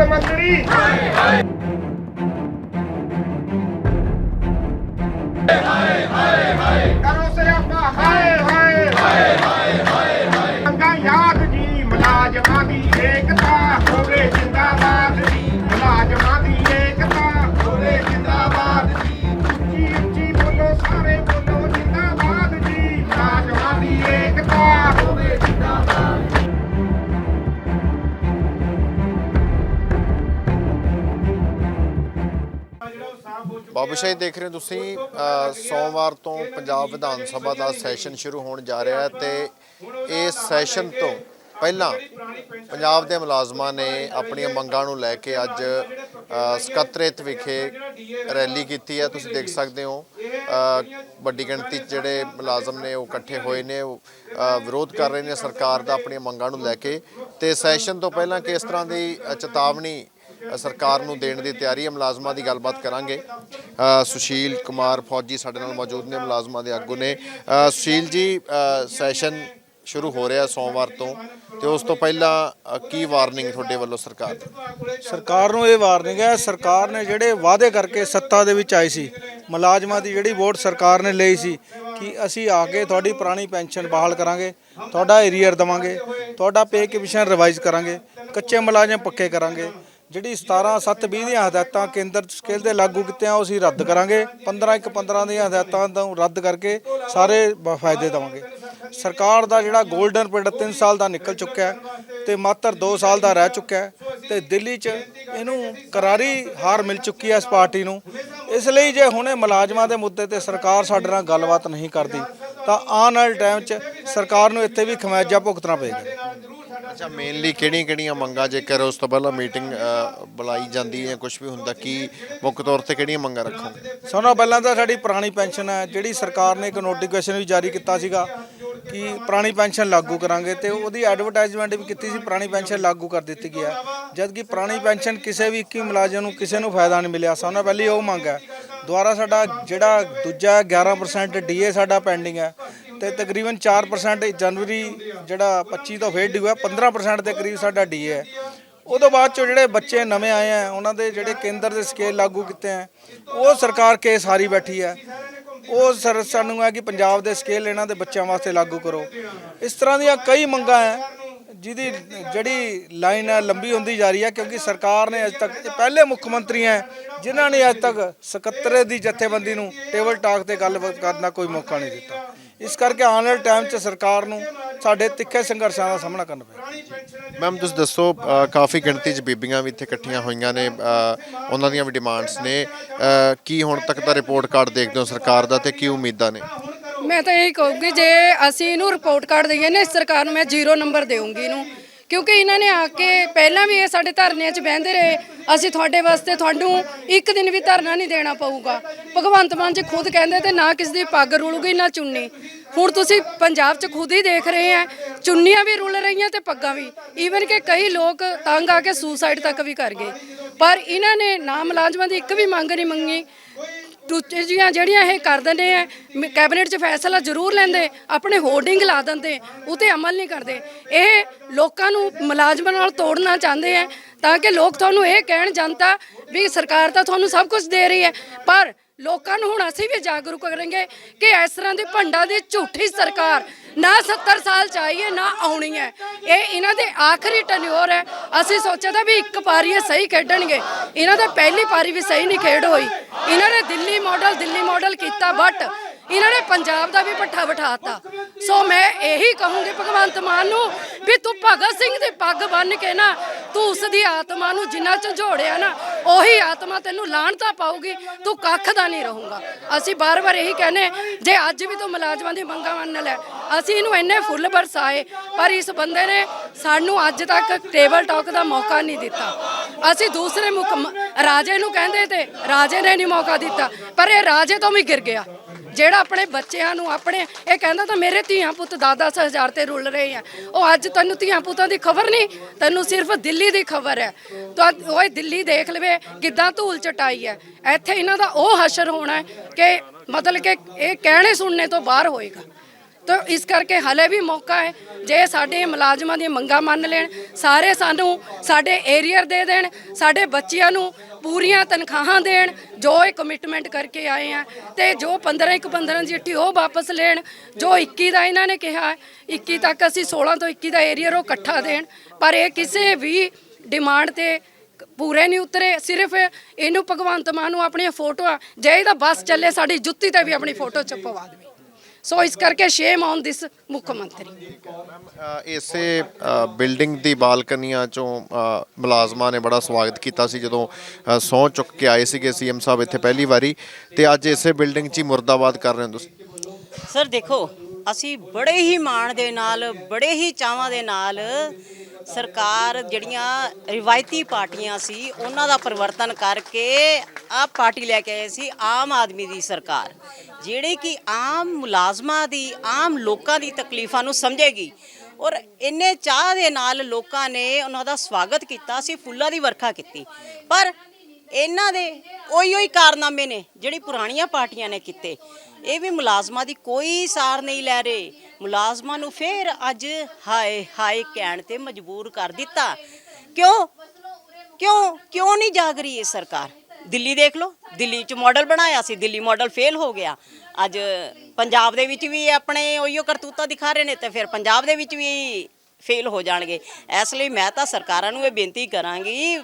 ਮੁੱਖ ਮੰਤਰੀ ਕਰੋ ਬਾਬੂ ਸ਼ਾਹੀ ਦੇਖ ਰਹੇ ਹੋ ਤੁਸੀਂ ਸੋਮਵਾਰ ਤੋਂ ਪੰਜਾਬ ਵਿਧਾਨ ਸਭਾ ਦਾ ਸੈਸ਼ਨ ਸ਼ੁਰੂ ਹੋਣ ਜਾ ਰਿਹਾ ਹੈ ਤੇ ਇਸ ਸੈਸ਼ਨ ਤੋਂ ਪਹਿਲਾਂ ਪੰਜਾਬ ਦੇ ਮੁਲਾਜ਼ਮਾਂ ਨੇ ਆਪਣੀਆਂ ਮੰਗਾਂ ਨੂੰ ਲੈ ਕੇ ਅੱਜ ਅ, ਸਕੱਤਰੇਤ ਵਿਖੇ ਰੈਲੀ ਕੀਤੀ ਹੈ। ਤੁਸੀਂ ਦੇਖ ਸਕਦੇ ਹੋ ਵੱਡੀ ਗਿਣਤੀ 'ਚ ਜਿਹੜੇ ਮੁਲਾਜ਼ਮ ਨੇ ਉਹ ਇਕੱਠੇ ਹੋਏ ਨੇ ਉਹ ਵਿਰੋਧ ਕਰ ਰਹੇ ਨੇ ਸਰਕਾਰ ਦਾ ਆਪਣੀਆਂ ਮੰਗਾਂ ਨੂੰ ਲੈ ਕੇ। ਤੇ ਸੈਸ਼ਨ ਤੋਂ ਪਹਿਲਾਂ ਕਿਸ ਤਰ੍ਹਾਂ ਦੀ ਚੇਤਾਵਨੀ ਸਰਕਾਰ ਨੂੰ ਦੇਣ ਦੀ ਤਿਆਰੀ ਹੈ ਮੁਲਾਜ਼ਮਾਂ ਦੀ ਗੱਲਬਾਤ ਕਰਾਂਗੇ। ਸੁਸ਼ੀਲ ਕੁਮਾਰ ਫੌਜੀ ਸਾਡੇ ਨਾਲ ਮੌਜੂਦ ਨੇ, ਮੁਲਾਜ਼ਮਾਂ ਦੇ ਆਗੂ ਨੇ। ਸੁਸ਼ੀਲ ਜੀ ਸੈਸ਼ਨ ਸ਼ੁਰੂ ਹੋ ਰਿਹਾ ਸੋਮਵਾਰ ਤੋਂ ਤੇ ਉਸ ਤੋਂ ਪਹਿਲਾਂ ਕੀ ਵਾਰਨਿੰਗ ਤੁਹਾਡੇ ਵੱਲੋਂ ਸਰਕਾਰ ਸਰਕਾਰ ਨੂੰ ਇਹ ਵਾਰਨਿੰਗ ਹੈ, ਸਰਕਾਰ ਨੇ ਜਿਹੜੇ ਵਾਅਦੇ ਕਰਕੇ ਸੱਤਾ ਦੇ ਵਿੱਚ ਆਈ ਸੀ, ਮੁਲਾਜ਼ਮਾਂ ਦੀ ਜਿਹੜੀ ਵੋਟ ਸਰਕਾਰ ਨੇ ਲਈ ਸੀ, ਕਿ ਅਸੀਂ ਆ ਕੇ ਤੁਹਾਡੀ ਪੁਰਾਣੀ ਪੈਨਸ਼ਨ ਬਹਾਲ ਕਰਾਂਗੇ, ਤੁਹਾਡਾ ਏਰੀਅਰ ਦਵਾਂਗੇ, ਤੁਹਾਡਾ ਪੇ ਕਮਿਸ਼ਨ ਰਿਵਾਈਜ਼ ਕਰਾਂਗੇ, ਕੱਚੇ ਮੁਲਾਜ਼ਮ ਪੱਕੇ ਕਰਾਂਗੇ ਜਿਹੜੀ 17 7 20 ਦੀਆਂ ਹਦਾਇਤਾਂ ਕੇਂਦਰ ਸਕੇਲ ਦੇ ਲਾਗੂ ਕੀਤੀਆਂ, ਉਹ ਅਸੀਂ ਰੱਦ ਕਰਾਂਗੇ। 15 ਇੱਕ 15 ਦੀਆਂ ਹਦਾਇਤਾਂ ਤੋਂ ਰੱਦ ਕਰਕੇ ਸਾਰੇ ਫਾਇਦੇ ਦਵਾਂਗੇ। ਸਰਕਾਰ ਦਾ ਜਿਹੜਾ 골ਡਨ ਪੀਰੀਅਡ 3 ਸਾਲ ਦਾ ਨਿਕਲ ਚੁੱਕਿਆ ਹੈ ਤੇ ਮਾਤਰ 2 ਸਾਲ ਦਾ ਰਹਿ ਚੁੱਕਿਆ ਹੈ ਤੇ ਦਿੱਲੀ 'ਚ ਇਹਨੂੰ ਕਰਾਰੀ ਹਾਰ ਮਿਲ ਚੁੱਕੀ ਹੈ ਇਸ ਪਾਰਟੀ ਨੂੰ। ਇਸ ਲਈ ਜੇ ਹੁਣੇ ਮੁਲਾਜ਼ਮਾਂ ਦੇ ਮੁੱਦੇ ਤੇ ਸਰਕਾਰ ਸਾਡੇ ਨਾਲ ਗੱਲਬਾਤ ਨਹੀਂ ਕਰਦੀ, ਤਾਂ ਆਉਣ ਵਾਲੇ ਟਾਈਮ 'ਚ ਸਰਕਾਰ ਨੂੰ ਇੱਥੇ ਵੀ ਖਮਿਆਜਾ ਭੁਗਤਣਾ ਪਏਗਾ। ਅੱਛਾ ਮੇਨਲੀ ਕਿਹੜੀਆਂ ਕਿਹੜੀਆਂ ਮੰਗਾਂ? ਜੇਕਰ ਉਸ ਤੋਂ ਪਹਿਲਾਂ ਮੀਟਿੰਗ ਬੁਲਾਈ ਜਾਂਦੀ ਹੈ ਕੁਝ ਵੀ ਹੁੰਦਾ, ਕੀ ਮੁੱਖ ਤੌਰ ਤੇ ਕਿਹੜੀਆਂ ਮੰਗਾਂ ਰੱਖੋਗੇ? ਸਭ ਤੋਂ ਪਹਿਲਾਂ ਤਾਂ ਸਾਡੀ ਪੁਰਾਣੀ ਪੈਨਸ਼ਨ ਹੈ, ਜਿਹੜੀ ਸਰਕਾਰ ਨੇ ਇੱਕ ਨੋਟੀਫਿਕੇਸ਼ਨ ਵੀ ਜਾਰੀ ਕੀਤਾ ਸੀਗਾ ਕਿ ਪੁਰਾਣੀ ਪੈਨਸ਼ਨ ਲਾਗੂ ਕਰਾਂਗੇ ਤੇ ਉਹਦੀ ਐਡਵਰਟਾਈਜ਼ਮੈਂਟ ਵੀ ਕੀਤੀ ਸੀ, ਪੁਰਾਣੀ ਪੈਨਸ਼ਨ ਲਾਗੂ ਕਰ ਦਿੱਤੀ ਗਈ ਹੈ। ਜਦ ਕਿ ਪੁਰਾਣੀ ਪੈਨਸ਼ਨ ਕਿਸੇ ਵੀ 21 ਮੁਲਾਜ਼ਮ ਨੂੰ, ਕਿਸੇ ਨੂੰ ਫਾਇਦਾ ਨਹੀਂ ਮਿਲਿਆ। ਸਭ ਤੋਂ ਪਹਿਲੀ ਉਹ ਮੰਗ ਹੈ ਦੁਆਰਾ ਸਾਡਾ ਜਿਹੜਾ ਦੂਜਾ 11% ਡੀਏ ਸਾਡਾ ਪੈਂਡਿੰਗ ਹੈ। ਤੇ ਤਕਰੀਬਨ 4% ਜਨਵਰੀ ਜਿਹੜਾ 25 ਤੋਂ ਫੇਰ ਡਿਊ ਹੈ 15% ਦੇ ਕਰੀਬ ਸਾਡਾ ਡੀਏ ਹੈ ਉਦੋਂ ਬਾਅਦ ਚੋਂ ਜਿਹੜੇ ਬੱਚੇ ਨਵੇਂ ਆਏ ਆ, ਉਹਨਾਂ ਦੇ ਜਿਹੜੇ ਕੇਂਦਰ ਦੇ ਸਕੇਲ ਲਾਗੂ ਕੀਤੇ ਆ, ਉਹ ਸਰਕਾਰ ਕੇਸ ਹਾਰੀ ਬੈਠੀ ਹੈ ਉਹ ਸਰ, ਸਾਨੂੰ ਹੈ ਕਿ ਪੰਜਾਬ ਦੇ ਸਕੇਲ ਇਹਨਾਂ ਦੇ ਬੱਚਿਆਂ ਵਾਸਤੇ ਲਾਗੂ ਕਰੋ। ਇਸ ਤਰ੍ਹਾਂ ਦੀਆਂ ਕਈ ਮੰਗਾਂ ਹੈ ਜਿਹਦੀ ਜਿਹੜੀ ਲਾਈਨ ਹੈ ਲੰਬੀ ਹੁੰਦੀ ਜਾ ਰਹੀ ਹੈ ਕਿਉਂਕਿ ਸਰਕਾਰ ਨੇ ਅਜ ਤੱਕ ਪਹਿਲੇ ਮੁੱਖ ਮੰਤਰੀ ਹੈ ਜਿਨ੍ਹਾਂ ਨੇ ਅਜ ਤੱਕ ਸਕੱਤਰੇ ਦੀ ਜਥੇਬੰਦੀ ਨੂੰ ਟੇਬਲ ਟਾਕ ਤੇ ਗੱਲ ਕਰਨ ਦਾ ਕੋਈ ਮੌਕਾ ਨਹੀਂ ਦਿੱਤਾ। ਇਸ ਕਰਕੇ ਆਉਣ ਵਾਲੇ ਟਾਈਮ 'ਚ ਸਰਕਾਰ ਨੂੰ ਸਾਡੇ ਤਿੱਖੇ ਸੰਘਰਸ਼ਾਂ ਦਾ ਸਾਹਮਣਾ ਕਰਨਾ ਪਏਗਾ। ਮੈਮ ਤੁਸੀਂ ਦੱਸੋ ਕਾਫੀ ਗਿਣਤੀ 'ਚ ਬੀਬੀਆਂ ਵੀ ਇੱਥੇ ਇਕੱਠੀਆਂ ਹੋਈਆਂ ਨੇ ਉਹਨਾਂ ਦੀਆਂ ਵੀ ਡਿਮਾਂਡਸ ਨੇ ਕੀ ਹੁਣ ਤੱਕ ਦਾ ਰਿਪੋਰਟ ਕਾਰਡ ਦੇਖਦੇ ਹੋ ਸਰਕਾਰ ਦਾ ਤੇ ਕੀ ਉਮੀਦਾਂ ਨੇ? ਮੈਂ ਤਾਂ ਇਹ ਕਹੂੰਗੀ ਜੇ ਅਸੀਂ ਇਹਨੂੰ ਰਿਪੋਰਟ ਕਾਰਡ ਦਈਏ ਨਾ ਇਸ ਸਰਕਾਰ ਨੂੰ ਮੈਂ ਜ਼ੀਰੋ ਨੰਬਰ ਦੇਵਾਂਗੀ ਇਹਨੂੰ। ਕਿਉਂਕਿ ਇਹਨਾਂ ਨੇ ਆ ਕੇ ਪਹਿਲਾਂ ਵੀ ਇਹ ਸਾਡੇ ਧਰਨਿਆਂ 'ਚ ਬਹਿੰਦੇ ਰਹੇ। ਅਸੀਂ ਤੁਹਾਡੇ ਵਾਸਤੇ ਤੁਹਾਨੂੰ ਇੱਕ ਦਿਨ ਵੀ ਧਰਨਾ ਨਹੀਂ ਦੇਣਾ ਪਊਗਾ। ਭਗਵੰਤ ਮਾਨ ਜੀ ਖੁਦ ਕਹਿੰਦੇ ਤੇ ਨਾ ਕਿਸੇ ਦੀ ਪੱਗ ਰੁਲੂਗੀ, ਨਾ ਚੁੰਨੀ। ਹੁਣ ਤੁਸੀਂ ਪੰਜਾਬ 'ਚ ਖੁਦ ਹੀ ਦੇਖ ਰਹੇ ਆ, ਚੁੰਨੀਆਂ ਵੀ ਰੁਲ ਰਹੀਆਂ ਤੇ ਪੱਗਾਂ ਵੀ। ਈਵਨ ਕਿ ਕਈ ਲੋਕ ਤੰਗ ਆ ਕੇ ਸੁਸਾਈਡ ਤੱਕ ਵੀ ਕਰ ਗਏ। ਪਰ ਇਹਨਾਂ ਨੇ ਨਾ ਮੁਲਾਜ਼ਮਾਂ ਦੀ ਇੱਕ ਵੀ ਮੰਗ ਨਹੀਂ ਮੰਗੀ। ਟੂਚੇ ਜੀਆਂ ਜਿਹੜੀਆਂ ਇਹ ਕਰ ਦਿੰਦੇ ਆ ਕੈਬਨਿਟ 'ਚ ਫੈਸਲਾ ਜ਼ਰੂਰ ਲੈਂਦੇ, ਆਪਣੇ ਹੋਰਡਿੰਗ ਲਾ ਦਿੰਦੇ ਉਤੇ ਅਮਲ ਨਹੀਂ ਕਰਦੇ। ਇਹ ਲੋਕਾਂ ਨੂੰ ਮੁਲਾਜ਼ਮਾਂ ਨਾਲ ਤੋੜਨਾ ਚਾਹੁੰਦੇ ਆ, ਤਾਂ ਕਿ ਲੋਕ ਤੁਹਾਨੂੰ ਇਹ ਕਹਿਣ ਜਨਤਾ ਵੀ ਸਰਕਾਰ ਤਾਂ ਤੁਹਾਨੂੰ ਸਭ ਕੁਝ ਦੇ ਰਹੀ ਹੈ, ਪਰ ਲੋਕਾਂ ਨੂੰ ਹੁਣ ਅਸੀਂ ਵੀ ਜਾਗਰੂਕ ਕਰਾਂਗੇ ਕਿ ਇਸ ਤਰ੍ਹਾਂ ਦੀ ਭੰਡਾ ਦੀ ਝੂਠੀ ਸਰਕਾਰ ਨਾ 70 ਸਾਲ ਚਾਹੀਏ ਨਾ ਆਉਣੀ ਹੈ। ਇਹ ਇਹਨਾਂ ਦੇ ਆਖਰੀ ਟਨਿਓਰ ਹੈ। ਅਸੀਂ ਸੋਚਿਆ ਤਾਂ ਵੀ ਇੱਕ ਪਾਰੀ ਇਹ ਸਹੀ ਖੇਡਣਗੇ। ਇਹਨਾਂ ਦਾ ਪਹਿਲੀ ਪਾਰੀ ਵੀ ਸਹੀ ਨਹੀਂ ਖੇਡ ਹੋਈ। ਇਹਨਾਂ ਨੇ ਦਿੱਲੀ ਮਾਡਲ ਦਿੱਲੀ ਮਾਡਲ ਕੀਤਾ ਬਟ ਇਹਨਾਂ ਨੇ ਪੰਜਾਬ ਦਾ ਵੀ ਪੱਠਾ ਬਿਠਾਤਾ। ਸੋ ਮੈਂ ਇਹੀ ਕਹੂੰਗੀ ਭਗਵੰਤ ਮਾਨ ਨੂੰ ਵੀ ਤੂੰ ਭਗਤ ਸਿੰਘ ਦੀ ਪੱਗ ਬੰਨ ਕੇ ਨਾ, ਤੂੰ ਉਸ ਦੀ ਆਤਮਾ ਨੂੰ ਜਿੰਨਾ ਝੰਝੋੜਿਆ ਨਾ, ਉਹੀ ਆਤਮਾ ਤੈਨੂੰ ਲਾਹਣਤਾ ਪਾਊਗੀ, ਤੂੰ ਕੱਖ ਦਾ ਨਹੀਂ ਰਹੂੰਗਾ। ਅਸੀਂ ਬਾਰ-ਬਾਰ ਇਹੀ ਕਹਿੰਨੇ ਜੇ ਅੱਜ ਵੀ ਤੂੰ ਮੁਲਾਜ਼ਮਾਂ ਦੀ ਮੰਗਾਂ ਮੰਨ ਲੈ, ਅਸੀਂ ਇਹਨੂੰ ਇੰਨੇ ਫੁੱਲ ਬਰਸਾਏ, ਪਰ ਇਸ ਬੰਦੇ ਨੇ ਸਾਨੂੰ ਅੱਜ ਤੱਕ ਟੇਬਲ ਟਾਕ ਦਾ ਮੌਕਾ ਨਹੀਂ ਦਿੱਤਾ। ਅਸੀਂ ਦੂਸਰੇ ਮੁੱਖ ਰਾਜੇ ਨੂੰ ਕਹਿੰਦੇ ਤੇ ਰਾਜੇ ਨੇ ਨਹੀਂ ਮੌਕਾ ਦਿੱਤਾ, ਪਰ ਇਹ ਰਾਜੇ ਤੋਂ ਵੀ ਗਿਰ ਗਿਆ। ਜਿਹੜਾ ਆਪਣੇ ਬੱਚਿਆਂ ਨੂੰ ਆਪਣੇ, ਇਹ ਕਹਿੰਦਾ ਤਾਂ ਮੇਰੇ ਧੀਆਂ ਪੁੱਤ 10-10 ਹਜ਼ਾਰ ਤੇ ਰੁਲ ਰਹੇ ਆ। ਉਹ ਅੱਜ ਤੈਨੂੰ ਧੀਆਂ ਪੁੱਤਾਂ ਦੀ ਖਬਰ ਨਹੀਂ, ਤੈਨੂੰ ਸਿਰਫ ਦਿੱਲੀ ਦੀ ਖਬਰ ਹੈ। ਤਾਂ ਉਹ ਦਿੱਲੀ ਦੇਖ ਲਵੇ ਕਿੱਦਾਂ ਧੂਲ ਚਟਾਈ ਹੈ। ਇੱਥੇ ਇਹਨਾਂ ਦਾ ਉਹ ਹਸ਼ਰ ਹੋਣਾ ਹੈ ਕਿ ਮਤਲਬ ਕਿ ਇਹ ਕਹਿਣੇ ਸੁਣਨੇ ਤੋਂ ਬਾਹਰ ਹੋਏਗਾ। ਤਾਂ ਇਸ ਕਰਕੇ ਹਲੇ ਵੀ ਮੌਕਾ ਹੈ, ਜੇ ਸਾਡੇ ਮੁਲਾਜ਼ਮਾਂ ਦੀਆਂ ਮੰਗਾਂ ਮੰਨ ਲੈਣ, ਸਾਰੇ ਸਾਨੂੰ ਸਾਡੇ ਏਰੀਅਰ ਦੇ ਦੇਣ, ਸਾਡੇ ਬੱਚਿਆਂ ਨੂੰ ਪੂਰੀਆਂ ਤਨਖਾਹਾਂ ਦੇਣ ਜੋ ਇਹ ਕਮਿਟਮੈਂਟ ਕਰਕੇ ਆਏ ਆ ਤੇ ਜੋ 15 ਇੱਕ 15 ਦੀ ਚਿੱਠੀ ਉਹ ਵਾਪਸ ਲੈਣ ਜੋ 21 ਦਾ ਇਹਨਾਂ ਨੇ ਕਿਹਾ ਹੈ, 21 ਤੱਕ ਅਸੀਂ 16 ਤੋਂ 21 ਦਾ ਏਰੀਅਰ ਉਹ ਇਕੱਠਾ ਦੇਣ ਪਰ ਇਹ ਕਿਸੇ ਵੀ ਡਿਮਾਂਡ ਤੇ ਪੂਰੇ ਨਹੀਂ ਉਤਰੇ ਸਿਰਫ ਇਹਨੂੰ ਭਗਵੰਤ ਮਾਨ ਨੂੰ ਆਪਣੀਆਂ ਫੋਟੋਆਂ ਜੇ ਇਹਦਾ ਬੱਸ ਚੱਲੇ ਸਾਡੀ ਜੁੱਤੀ ਤੇ ਵੀ ਆਪਣੀ ਫੋਟੋ ਚਪਵਾ ਦੇਵੇ। ਸੋ ਇਸ ਕਰਕੇ ਸ਼ੇਮ ਔਨ ਦਿਸ ਮੁੱਖ ਮੰਤਰੀ। ਇਸੇ ਬਿਲਡਿੰਗ ਦੀ ਬਾਲਕਨੀਆਂ ਚੋਂ ਮੁਲਾਜ਼ਮਾਂ ਨੇ ਬੜਾ ਸਵਾਗਤ ਕੀਤਾ ਸੀ ਜਦੋਂ ਸਹੁੰ ਚੁੱਕ ਕੇ ਆਏ ਸੀਗੇ ਸੀਐਮ ਸਾਹਿਬ ਇੱਥੇ ਪਹਿਲੀ ਵਾਰੀ। ਤੇ ਅੱਜ ਇਸੇ ਬਿਲਡਿੰਗ 'ਚ ਹੀ ਮੁਰਦਾਬਾਦ ਕਰ ਰਹੇ ਹੋ ਤੁਸੀਂ। ਸਰ ਦੇਖੋ ਅਸੀਂ ਬੜੇ ਹੀ ਮਾਣ ਦੇ ਨਾਲ, ਬੜੇ ਹੀ ਚਾਵਾਂ ਦੇ ਨਾਲ ਸਰਕਾਰ ਜਿਹੜੀਆਂ ਰਿਵਾਇਤੀ ਪਾਰਟੀਆਂ ਸੀ, ਉਹਨਾਂ ਦਾ ਪਰਿਵਰਤਨ ਕਰਕੇ ਆ ਪਾਰਟੀ ਲੈ ਕੇ ਆਏ ਸੀ, ਆਮ ਆਦਮੀ ਦੀ ਸਰਕਾਰ। ਜਿਹੜੀ ਕਿ ਆਮ ਮੁਲਾਜ਼ਮਾਂ ਦੀ, ਆਮ ਲੋਕਾਂ ਦੀ ਤਕਲੀਫਾਂ ਨੂੰ ਸਮਝੇਗੀ। ਔਰ ਇੰਨੇ ਚਾਹ ਦੇ ਨਾਲ ਲੋਕਾਂ ਨੇ ਉਹਨਾਂ ਦਾ ਸਵਾਗਤ ਕੀਤਾ ਸੀ ਫੁੱਲਾਂ ਦੀ ਵਰਖਾ ਕੀਤੀ। ਪਰ ਇਹਨਾਂ ਦੇ ਉਹੀ ਉਹੀ ਕਾਰਨਾਮੇ ਨੇ, ਜਿਹੜੀ ਪੁਰਾਣੀਆਂ ਪਾਰਟੀਆਂ ਨੇ ਕੀਤੇ। ਇਹ ਵੀ ਮੁਲਾਜ਼ਮਾਂ ਦੀ ਕੋਈ ਸਾਰ ਨਹੀਂ ਲੈ ਰਹੇ। ਮੁਲਾਜ਼ਮਾਂ ਨੂੰ ਫੇਰ ਅੱਜ ਹਾਏ ਹਾਏ ਕਹਿਣ ਤੇ ਮਜਬੂਰ ਕਰ ਦਿੱਤਾ। ਕਿਉਂ? ਕਿਉਂ? ਕਿਉਂ ਨਹੀਂ ਜਾਗ ਰਹੀ ਇਹ ਸਰਕਾਰ? ਦਿੱਲੀ ਦੇਖ ਲਓ, ਦਿੱਲੀ ਚ ਮਾਡਲ ਬਣਾਇਆ ਸੀ, ਦਿੱਲੀ ਮਾਡਲ ਫੇਲ ਹੋ ਗਿਆ। ਅੱਜ ਪੰਜਾਬ ਦੇ ਵਿੱਚ ਵੀ ਆਪਣੇ ਉਹੀਓ ਕਰਤੂਤਾ ਦਿਖਾ ਰਹੇ ਨੇ ਤੇ ਫਿਰ ਪੰਜਾਬ ਦੇ ਵਿੱਚ ਵੀ ਫੇਲ ਹੋ ਜਾਣਗੇ। ਇਸ ਲਈ ਮੈਂ ਤਾਂ ਸਰਕਾਰਾਂ ਨੂੰ ਇਹ ਬੇਨਤੀ ਕਰਾਂਗੀ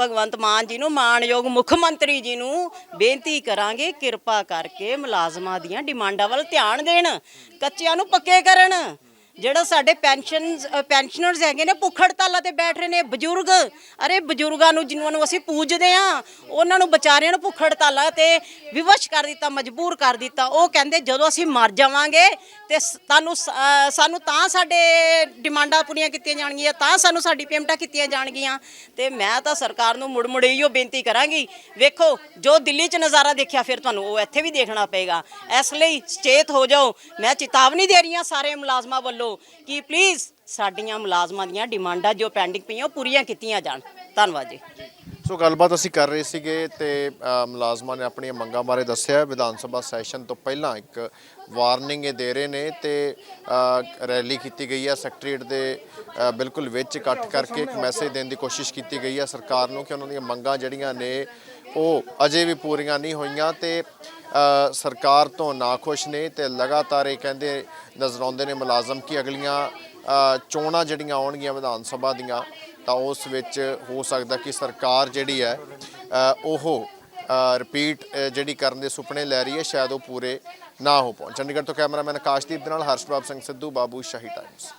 ਭਗਵੰਤ ਮਾਨ ਜੀ ਨੂੰ ਮਾਨਯੋਗ ਮੁੱਖ ਮੰਤਰੀ ਜੀ ਨੂੰ ਬੇਨਤੀ ਕਰਾਂਗੇ, ਕਿਰਪਾ ਕਰਕੇ ਮੁਲਾਜ਼ਮਾਂ ਦੀਆਂ ਡਿਮਾਂਡਾਂ ਵੱਲ ਧਿਆਨ ਦੇਣ, ਕੱਚਿਆਂ ਨੂੰ ਪੱਕੇ ਕਰਨ। ਜਿਹੜਾ ਸਾਡੇ ਪੈਨਸ਼ਨ ਪੈਨਸ਼ਨਰਸ ਹੈਗੇ ਨੇ ਭੁੱਖ ਹੜਤਾਲਾਂ ਤੇ ਬੈਠ ਰਹੇ ਨੇ, ਬਜ਼ੁਰਗ। ਅਰੇ, ਬਜ਼ੁਰਗਾਂ ਨੂੰ ਜਿਨ੍ਹਾਂ ਨੂੰ ਅਸੀਂ ਪੂਜਦੇ ਆ ਉਹਨਾਂ ਨੂੰ ਵਿਚਾਰਿਆਂ ਨੂੰ ਭੁੱਖ ਹੜਤਾਲਾਂ ਤੇ ਵਿਵਸ਼ ਕਰ ਦਿੱਤਾ, ਮਜਬੂਰ ਕਰ ਦਿੱਤਾ। ਉਹ ਕਹਿੰਦੇ, ਜਦੋਂ ਅਸੀਂ ਮਰ ਜਾਵਾਂਗੇ ਤੇ ਸ- ਤੁਹਾਨੂੰ ਸਾਨੂੰ ਤਾਂ ਸਾਡੇ ਡਿਮਾਂਡਾਂ ਪੂਰੀਆਂ ਕੀਤੀਆਂ ਜਾਣਗੀਆਂ, ਤਾਂ ਸਾਨੂੰ ਸਾਡੀ ਪੇਮੈਂਟਾਂ ਕੀਤੀਆਂ ਜਾਣਗੀਆਂ। ਤੇ ਮੈਂ ਤਾਂ ਸਰਕਾਰ ਨੂੰ ਮੁੜ ਮੁੜ ਇਹੋ ਬੇਨਤੀ ਕਰਾਂਗੀ, ਵੇਖੋ, ਜੋ ਦਿੱਲੀ 'ਚ ਨਜ਼ਾਰਾ ਦੇਖਿਆ, ਫਿਰ ਤੁਹਾਨੂੰ ਉਹ ਇੱਥੇ ਵੀ ਦੇਖਣਾ ਪਏਗਾ। ਇਸ ਲਈ ਸਚੇਤ ਹੋ ਜਾਓ। ਮੈਂ ਚੇਤਾਵਨੀ ਦੇ ਰਹੀ ਹਾਂ ਸਾਰੇ ਮੁਲਾਜ਼ਮਾਂ ਵੱਲੋਂ। ਕਿ ਪਲੀਜ਼ ਸਾਡੀਆਂ ਮੁਲਾਜ਼ਮਾਂ ਦੀਆਂ ਡਿਮਾਂਡਾਂ ਜੋ ਪੈਂਡਿੰਗ ਪਈਆਂ ਉਹ ਪੂਰੀਆਂ ਕੀਤੀਆਂ ਜਾਣ। ਧੰਨਵਾਦ ਜੀ। ਸੋ ਗੱਲਬਾਤ ਅਸੀਂ ਕਰ ਰਹੇ ਸੀਗੇ ਤੇ ਮੁਲਾਜ਼ਮਾਂ ਨੇ ਆਪਣੀਆਂ ਮੰਗਾਂ ਬਾਰੇ ਦੱਸਿਆ। ਵਿਧਾਨ ਸਭਾ ਸੈਸ਼ਨ ਤੋਂ ਪਹਿਲਾਂ ਇੱਕ ਵਾਰਨਿੰਗ ਇਹ ਦੇ ਰਹੇ ਨੇ ਤੇ ਰੈਲੀ ਕੀਤੀ ਗਈ ਹੈ ਸੈਕਟਰੀਏਟ ਦੇ ਬਿਲਕੁਲ ਵਿੱਚ ਇਕੱਠ ਕਰਕੇ ਇੱਕ ਮੈਸੇਜ ਦੇਣ ਦੀ ਕੋਸ਼ਿਸ਼ ਕੀਤੀ ਗਈ ਹੈ ਸਰਕਾਰ ਨੂੰ ਕਿ ਉਹਨਾਂ ਦੀਆਂ ਮੰਗਾਂ ਜਿਹੜੀਆਂ ਨੇ ਉਹ ਅਜੇ ਵੀ ਪੂਰੀਆਂ ਨਹੀਂ ਹੋਈਆਂ ਤੇ ਸਰਕਾਰ ਤੋਂ ਨਾਖੁਸ਼ ਨੇ ਤੇ ਲਗਾਤਾਰ ਇਹ ਕਹਿੰਦੇ ਨਜ਼ਰ ਆਉਂਦੇ ਨੇ ਮੁਲਾਜ਼ਮ ਕਿ ਅਗਲੀਆਂ ਚੋਣਾਂ ਜਿਹੜੀਆਂ ਆਉਣਗੀਆਂ ਵਿਧਾਨ ਸਭਾ ਦੀਆਂ, ਤਾਂ ਉਸ ਵਿੱਚ ਹੋ ਸਕਦਾ ਕਿ ਸਰਕਾਰ ਜਿਹੜੀ ਹੈ ਉਹ ਰਿਪੀਟ ਜਿਹੜੀ ਕਰਨ ਦੇ ਸੁਪਨੇ ਲੈ ਰਹੀ ਹੈ, ਸ਼ਾਇਦ ਉਹ ਪੂਰੇ ਨਾ ਹੋ ਪਾਉਣ। ਚੰਡੀਗੜ੍ਹ ਤੋਂ ਕੈਮਰਾਮੈਨ ਆਕਾਸ਼ਦੀਪ ਦੇ ਨਾਲ ਹਰਸ਼ਬਾਬ ਸਿੰਘ ਸਿੱਧੂ, ਬਾਬੂ ਸ਼ਾਹੀ ਟਾਈਮਸ